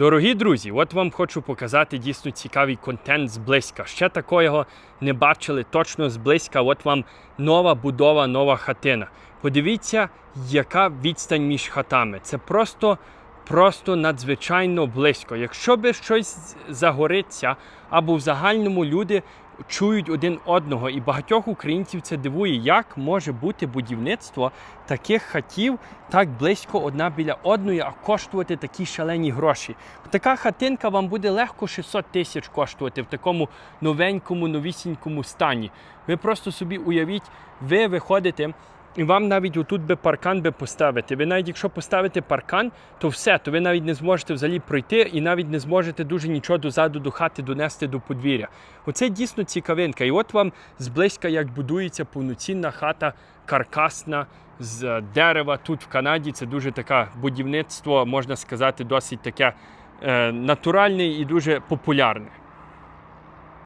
Дорогі друзі, от вам хочу показати дійсно цікавий контент зблизька. Ще такого не бачили точно зблизька. От вам нова будова, нова хатина. Подивіться, яка відстань між хатами. Це просто, просто надзвичайно близько. Якщо би щось загориться, або в загальному люди чують один одного, і багатьох українців це дивує, як може бути будівництво таких хатів так близько одна біля одної, а коштувати такі шалені гроші. Така хатинка вам буде легко 600 тисяч коштувати в такому новенькому, новісінькому стані. Ви просто собі уявіть, ви виходите. І вам навіть отут би паркан би поставити. Ви навіть якщо поставите паркан, то все, то ви навіть не зможете взагалі пройти і навіть не зможете дуже нічого дозаду до хати донести до подвір'я. Оце дійсно цікавинка. І от вам зблизька, як будується повноцінна хата, каркасна з дерева тут в Канаді. Це дуже таке будівництво, можна сказати, досить таке е, натуральне і дуже популярне.